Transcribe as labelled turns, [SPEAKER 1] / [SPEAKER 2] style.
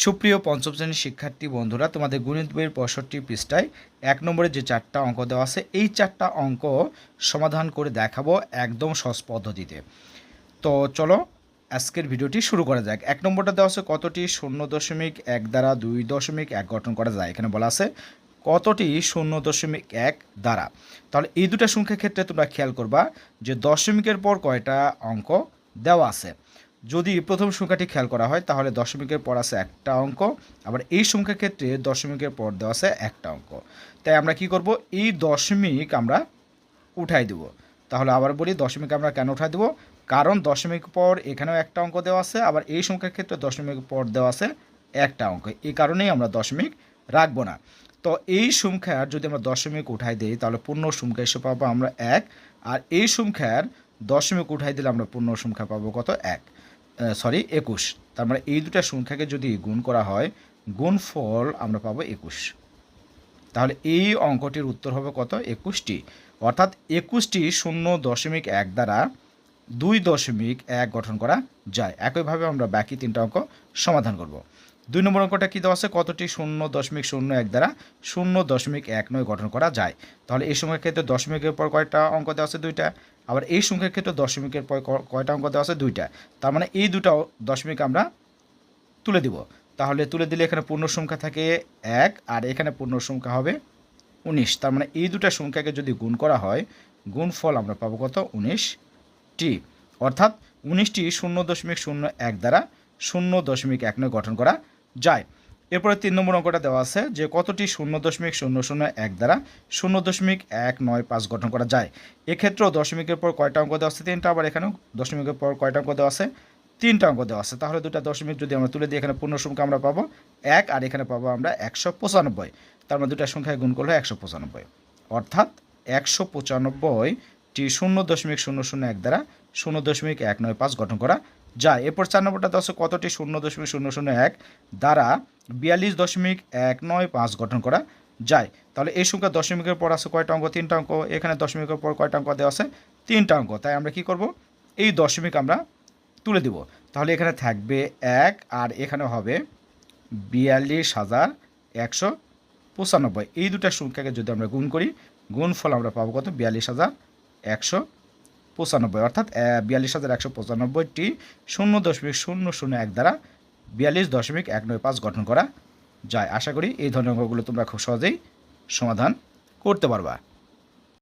[SPEAKER 1] সুপ্রিয় পঞ্চম শ্রেণির শিক্ষার্থী বন্ধুরা, তোমাদের গণিত বইয়ের পঁয়ষট্টি পৃষ্ঠায় এক নম্বরে যে চারটা অঙ্ক দেওয়া আছে, এই চারটা অঙ্ক সমাধান করে দেখাবো একদম সহজ পদ্ধতিতে। তো চলো আজকের ভিডিওটি শুরু করা যাক। এক নম্বরটা দেওয়া আছে, কতটি শূন্য দশমিক এক দ্বারা দুই দশমিক এক গঠন করা যায়? এখানে বলা আছে, কতটি শূন্য দশমিক এক দ্বারা? তাহলে এই দুটা সংখ্যার ক্ষেত্রে তোমরা খেয়াল করবা যে দশমিকের পর কয়টা অঙ্ক দেওয়া আছে। যদি প্রথম সংখ্যাটি খেয়াল করা হয়, তাহলে দশমিকের পর আছে একটা অঙ্ক, আবার এই সংখ্যার ক্ষেত্রে দশমিকের পর দেওয়া আছে একটা অঙ্ক। তাই আমরা কি করব? এই দশমিক আমরা উঠাই দেব। তাহলে আবার বলি দশমিক আমরা কেন উঠাই দেব? কারণ দশমিক পর এখানেও একটা অঙ্ক দেওয়া আছে, আবার এই সংখ্যার ক্ষেত্রে দশমিক পর দেওয়া আছে একটা অঙ্ক। এই কারণেই আমরা দশমিক রাখব না। তো এই সংখ্যার যদি আমরা দশমিক উঠাই দিই, তাহলে পূর্ণ সংখ্যা এসে পাবো আমরা এক, আর এই সংখ্যার দশমিক উঠাই দিলে আমরা পূর্ণ সংখ্যা পাবো কত? এক। সরি একুশ। তার মানে এই দুটা সংখ্যাকে যদি গুণ করা হয় গুণ ফল আমরা পাবো একুশ। তাহলে এই অঙ্কটির উত্তর হবে কত? একুশটি। অর্থাৎ একুশটি শূন্য দশমিক এক দ্বারা দুই দশমিক এক গঠন করা যায়। একইভাবে আমরা বাকি তিনটা অঙ্ক সমাধান করব। দুই নম্বর অঙ্কটা কী দেওয়া আছে? কতটি শূন্য দশমিক শূন্য এক দ্বারা শূন্য দশমিক এক নয় গঠন করা যায়। তাহলে এই সংখ্যার ক্ষেত্রে দশমিকের পর কয়টা অঙ্ক দেওয়া আছে? দুইটা। আবার এই সংখ্যার ক্ষেত্রে দশমিকের পর কয়টা অঙ্ক দেওয়া আছে? দুইটা। তার মানে এই দুটা দশমিক আমরা তুলে দিব। তাহলে তুলে দিলে এখানে পূর্ণ সংখ্যা থাকে এক, আর এখানে পূর্ণ সংখ্যা হবে উনিশ। তার মানে এই দুটা সংখ্যাকে যদি গুণ করা হয়, গুণফল আমরা পাবো কত? উনিশটি অর্থাৎ উনিশটি শূন্য দশমিক শূন্য এক দ্বারা শূন্য দশমিক এক নয় গঠন করা যায়। এরপরে তিন নম্বর অঙ্কটা দেওয়া আছে যে কতটি শূন্য দশমিক শূন্য শূন্য এক দ্বারা শূন্য দশমিক এক নয় পাঁচ গঠন করা যায়। এক্ষেত্রেও দশমিকের পর কয়টা অঙ্ক দেওয়া আছে? তিনটা আবার এখানেও দশমিকের পর কয়টা অঙ্ক দেওয়া আছে? তিনটা অঙ্ক দেওয়া আছে। তাহলে দুটা দশমিক যদি আমরা তুলে দিই, এখানে পূর্ণ সংখ্যা আমরা পাবো এক আর এখানে পাবো আমরা একশো পঁচানব্বই। তার মানে দুটা সংখ্যায় গুণ করলে একশো পঁচানব্বই। অর্থাৎ একশো পঁচানব্বইটি শূন্য দশমিক শূন্য শূন্য এক দ্বারা শূন্য দশমিক এক নয় পাঁচ গঠন করা যায়। এরপর চার নম্বরটা দশ কতটি? শূন্য দশমিক শূন্য শূন্য এক। দ্বারা বিয়াল্লিশ দশমিক এক নয় পাঁচ গঠন করা যায়। তাহলে এই সংখ্যা দশমিকের পর আছে কয়টা অঙ্ক? তিনটা অঙ্ক। এখানে দশমিকের পর কয়টা অঙ্ক দেওয়া আছে? তিনটা অঙ্ক। তাই আমরা কি করব? এই দশমিক আমরা তুলে দিব। তাহলে এখানে থাকবে এক আর এখানে হবে বিয়াল্লিশ হাজার একশো পঁচানব্বই। এই দুটা সংখ্যাকে যদি আমরা গুণ করি, গুণফল আমরা পাবো কত? বিয়াল্লিশ হাজার একশো পঁচানব্বই, অর্থাৎ বিয়াল্লিশ হাজার একশো পঁচানব্বইটি শূন্য দশমিক শূন্য শূন্য এক দ্বারা বিয়াল্লিশ দশমিক এক নয় পাঁচ গঠন করা যায়। আশা করি এই ধরনের অঙ্কগুলো তোমরা খুব সহজেই সমাধান করতে পারবা।